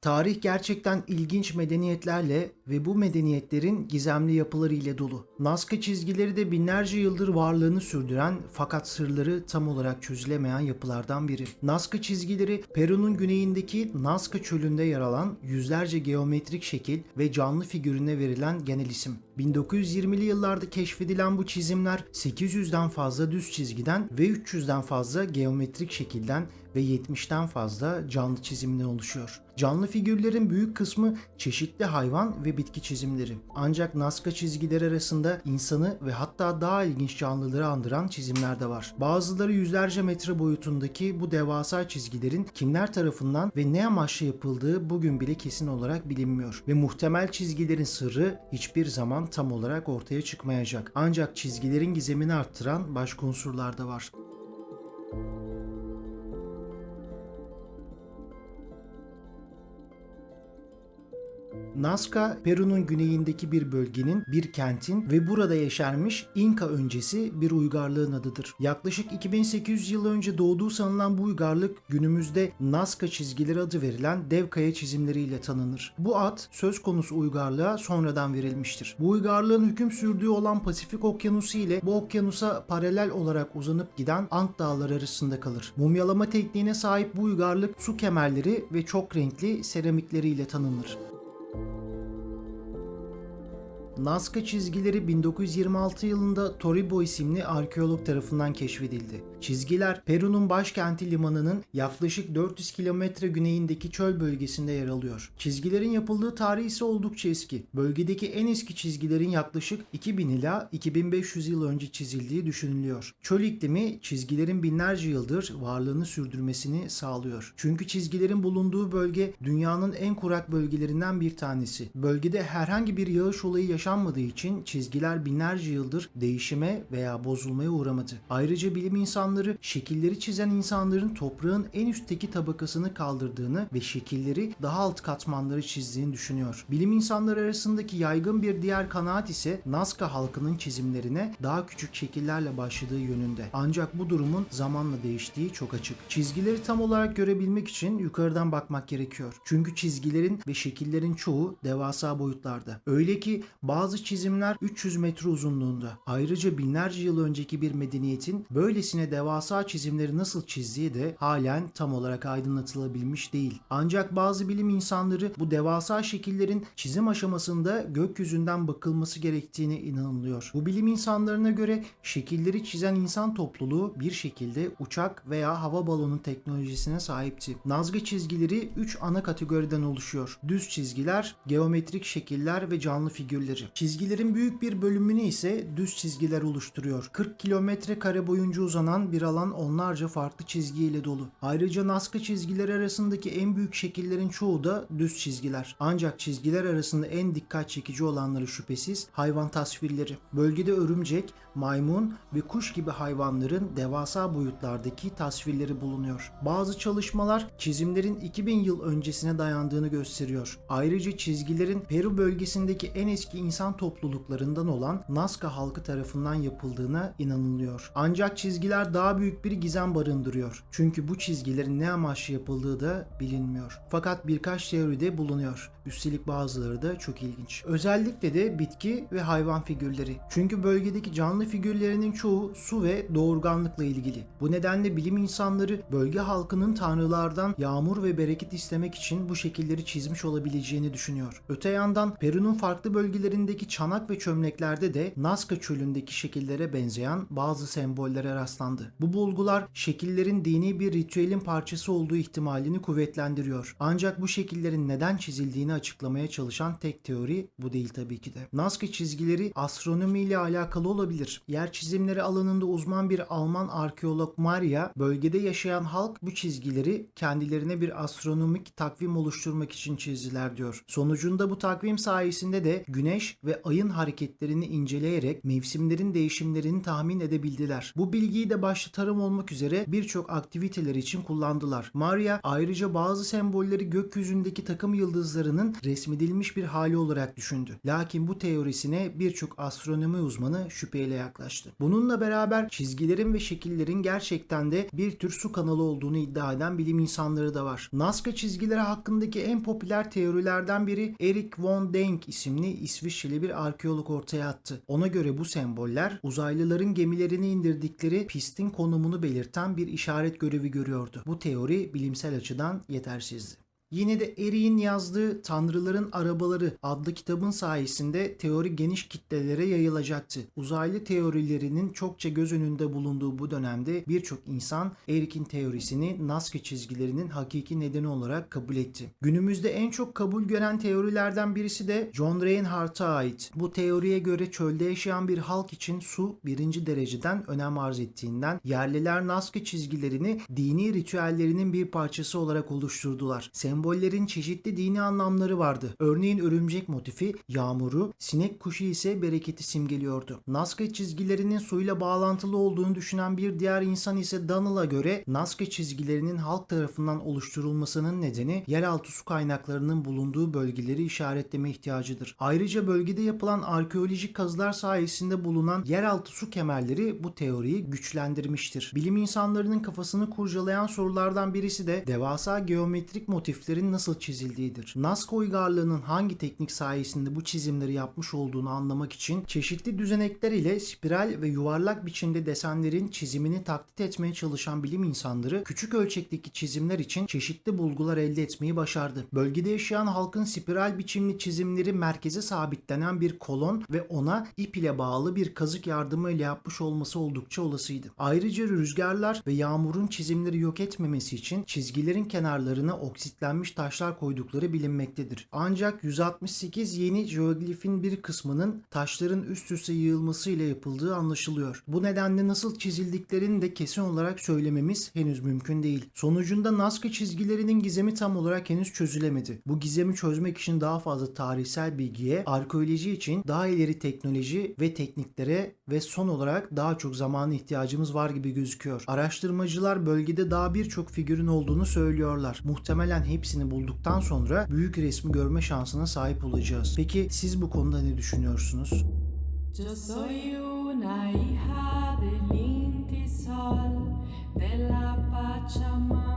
Tarih gerçekten ilginç medeniyetlerle ve bu medeniyetlerin gizemli yapıları ile dolu. Nazca çizgileri de binlerce yıldır varlığını sürdüren fakat sırları tam olarak çözülemeyen yapılardan biri. Nazca çizgileri Peru'nun güneyindeki Nazca çölünde yer alan yüzlerce geometrik şekil ve canlı figürüne verilen genel isim. 1920'li yıllarda keşfedilen bu çizimler 800'den fazla düz çizgiden ve 300'den fazla geometrik şekilden ve 70'ten fazla canlı çizimden oluşuyor. Canlı figürlerin büyük kısmı çeşitli hayvan ve bitki çizimleri. Ancak Nazca çizgileri arasında insanı ve hatta daha ilginç canlıları andıran çizimler de var. Bazıları yüzlerce metre boyutundaki bu devasa çizgilerin kimler tarafından ve ne amaçla yapıldığı bugün bile kesin olarak bilinmiyor. Ve muhtemel çizgilerin sırrı hiçbir zaman tam olarak ortaya çıkmayacak. Ancak çizgilerin gizemini arttıran başka unsurlar da var. Nazca, Peru'nun güneyindeki bir bölgenin, bir kentin ve burada yeşermiş İnka öncesi bir uygarlığın adıdır. Yaklaşık 2800 yıl önce doğduğu sanılan bu uygarlık günümüzde Nazca çizgileri adı verilen dev kaya çizimleriyle tanınır. Bu ad söz konusu uygarlığa sonradan verilmiştir. Bu uygarlığın hüküm sürdüğü olan Pasifik Okyanusu ile bu okyanusa paralel olarak uzanıp giden Ant Dağları arasında kalır. Mumyalama tekniğine sahip bu uygarlık su kemerleri ve çok renkli seramikleriyle tanınır. Nazca çizgileri 1926 yılında Toribo isimli arkeolog tarafından keşfedildi. Çizgiler Peru'nun başkenti limanının yaklaşık 400 kilometre güneyindeki çöl bölgesinde yer alıyor. Çizgilerin yapıldığı tarih ise oldukça eski. Bölgedeki en eski çizgilerin yaklaşık 2000 ila 2500 yıl önce çizildiği düşünülüyor. Çöl iklimi çizgilerin binlerce yıldır varlığını sürdürmesini sağlıyor. Çünkü çizgilerin bulunduğu bölge dünyanın en kurak bölgelerinden bir tanesi. Bölgede herhangi bir yağış olayı yaşanmadığı için çizgiler binlerce yıldır değişime veya bozulmaya uğramadı. Ayrıca bilim insanları şekilleri çizen insanların toprağın en üstteki tabakasını kaldırdığını ve şekilleri daha alt katmanları çizdiğini düşünüyor. Bilim insanları arasındaki yaygın bir diğer kanaat ise Nazca halkının çizimlerine daha küçük şekillerle başladığı yönünde. Ancak bu durumun zamanla değiştiği çok açık. Çizgileri tam olarak görebilmek için yukarıdan bakmak gerekiyor. Çünkü çizgilerin ve şekillerin çoğu devasa boyutlarda. Öyle ki bazı çizimler 300 metre uzunluğunda. Ayrıca binlerce yıl önceki bir medeniyetin böylesine devasa çizimleri nasıl çizdiği de halen tam olarak aydınlatılabilmiş değil. Ancak bazı bilim insanları bu devasa şekillerin çizim aşamasında gökyüzünden bakılması gerektiğine inanılıyor. Bu bilim insanlarına göre şekilleri çizen insan topluluğu bir şekilde uçak veya hava balonu teknolojisine sahipti. Nazgı çizgileri 3 ana kategoriden oluşuyor. Düz çizgiler, geometrik şekiller ve canlı figürleri. Çizgilerin büyük bir bölümünü ise düz çizgiler oluşturuyor. 40 kilometre kare boyunca uzanan bir alan onlarca farklı çizgiyle dolu. Ayrıca Nazca çizgileri arasındaki en büyük şekillerin çoğu da düz çizgiler. Ancak çizgiler arasında en dikkat çekici olanları şüphesiz hayvan tasvirleri. Bölgede örümcek, maymun ve kuş gibi hayvanların devasa boyutlardaki tasvirleri bulunuyor. Bazı çalışmalar çizimlerin 2000 yıl öncesine dayandığını gösteriyor. Ayrıca çizgilerin Peru bölgesindeki en eski insan topluluklarından olan Nazca halkı tarafından yapıldığına inanılıyor. Ancak çizgiler daha büyük bir gizem barındırıyor. Çünkü bu çizgilerin ne amaçla yapıldığı da bilinmiyor. Fakat birkaç teoride bulunuyor. Üstelik bazıları da çok ilginç. Özellikle de bitki ve hayvan figürleri. Çünkü bölgedeki canlı figürlerinin çoğu su ve doğurganlıkla ilgili. Bu nedenle bilim insanları bölge halkının tanrılardan yağmur ve bereket istemek için bu şekilleri çizmiş olabileceğini düşünüyor. Öte yandan Peru'nun farklı bölgelerindeki çanak ve çömleklerde de Nazca çölündeki şekillere benzeyen bazı sembollere rastlandı. Bu bulgular şekillerin dini bir ritüelin parçası olduğu ihtimalini kuvvetlendiriyor. Ancak bu şekillerin neden çizildiğini açıklamaya çalışan tek teori bu değil tabii ki de. Nazca çizgileri astronomi ile alakalı olabilir. Yer çizimleri alanında uzman bir Alman arkeolog Maria, bölgede yaşayan halk bu çizgileri kendilerine bir astronomik takvim oluşturmak için çizdiler diyor. Sonucunda bu takvim sayesinde de güneş ve ayın hareketlerini inceleyerek mevsimlerin değişimlerini tahmin edebildiler. Bu bilgiyi de başta tarım olmak üzere birçok aktiviteler için kullandılar. Maria ayrıca bazı sembolleri gökyüzündeki takım yıldızlarının resmedilmiş bir hali olarak düşündü. Lakin bu teorisine birçok astronomi uzmanı şüpheyle yaklaştı. Bununla beraber çizgilerin ve şekillerin gerçekten de bir tür su kanalı olduğunu iddia eden bilim insanları da var. Nazca çizgileri hakkındaki en popüler teorilerden biri Erik von Denk isimli İsviçreli bir arkeolog ortaya attı. Ona göre bu semboller uzaylıların gemilerini indirdikleri pistin konumunu belirten bir işaret görevi görüyordu. Bu teori bilimsel açıdan yetersizdi. Yine de Erik'in yazdığı Tanrıların Arabaları adlı kitabın sayesinde teori geniş kitlelere yayılacaktı. Uzaylı teorilerinin çokça göz önünde bulunduğu bu dönemde birçok insan Erik'in teorisini Nazca çizgilerinin hakiki nedeni olarak kabul etti. Günümüzde en çok kabul gören teorilerden birisi de John Reinhardt'a ait. Bu teoriye göre çölde yaşayan bir halk için su birinci dereceden önem arz ettiğinden yerliler Nazca çizgilerini dini ritüellerinin bir parçası olarak oluşturdular. Sembollerin çeşitli dini anlamları vardı. Örneğin örümcek motifi yağmuru, sinek kuşu ise bereketi simgeliyordu. Nazca çizgilerinin suyla bağlantılı olduğunu düşünen bir diğer insan ise Donald'a göre Nazca çizgilerinin halk tarafından oluşturulmasının nedeni yeraltı su kaynaklarının bulunduğu bölgeleri işaretleme ihtiyacıdır. Ayrıca bölgede yapılan arkeolojik kazılar sayesinde bulunan yeraltı su kemerleri bu teoriyi güçlendirmiştir. Bilim insanlarının kafasını kurcalayan sorulardan birisi de devasa geometrik motiflerin nasıl çizildiğidir. Nazca uygarlığının hangi teknik sayesinde bu çizimleri yapmış olduğunu anlamak için çeşitli düzenekler ile spiral ve yuvarlak biçimde desenlerin çizimini taklit etmeye çalışan bilim insanları küçük ölçekteki çizimler için çeşitli bulgular elde etmeyi başardı. Bölgede yaşayan halkın spiral biçimli çizimleri merkeze sabitlenen bir kolon ve ona ip ile bağlı bir kazık yardımıyla yapmış olması oldukça olasıydı. Ayrıca rüzgarlar ve yağmurun çizimleri yok etmemesi için çizgilerin kenarlarına oksitlenmiş taşlar koydukları bilinmektedir. Ancak 168 yeni jeoglifin bir kısmının taşların üst üste yığılmasıyla yapıldığı anlaşılıyor. Bu nedenle nasıl çizildiklerini de kesin olarak söylememiz henüz mümkün değil. Sonucunda Nazca çizgilerinin gizemi tam olarak henüz çözülemedi. Bu gizemi çözmek için daha fazla tarihsel bilgiye, arkeoloji için daha ileri teknoloji ve tekniklere ve son olarak daha çok zamana ihtiyacımız var gibi gözüküyor. Araştırmacılar bölgede daha birçok figürün olduğunu söylüyorlar. Muhtemelen hepsini bulduktan sonra büyük resmi görme şansına sahip olacağız. Peki siz bu konuda ne düşünüyorsunuz? de.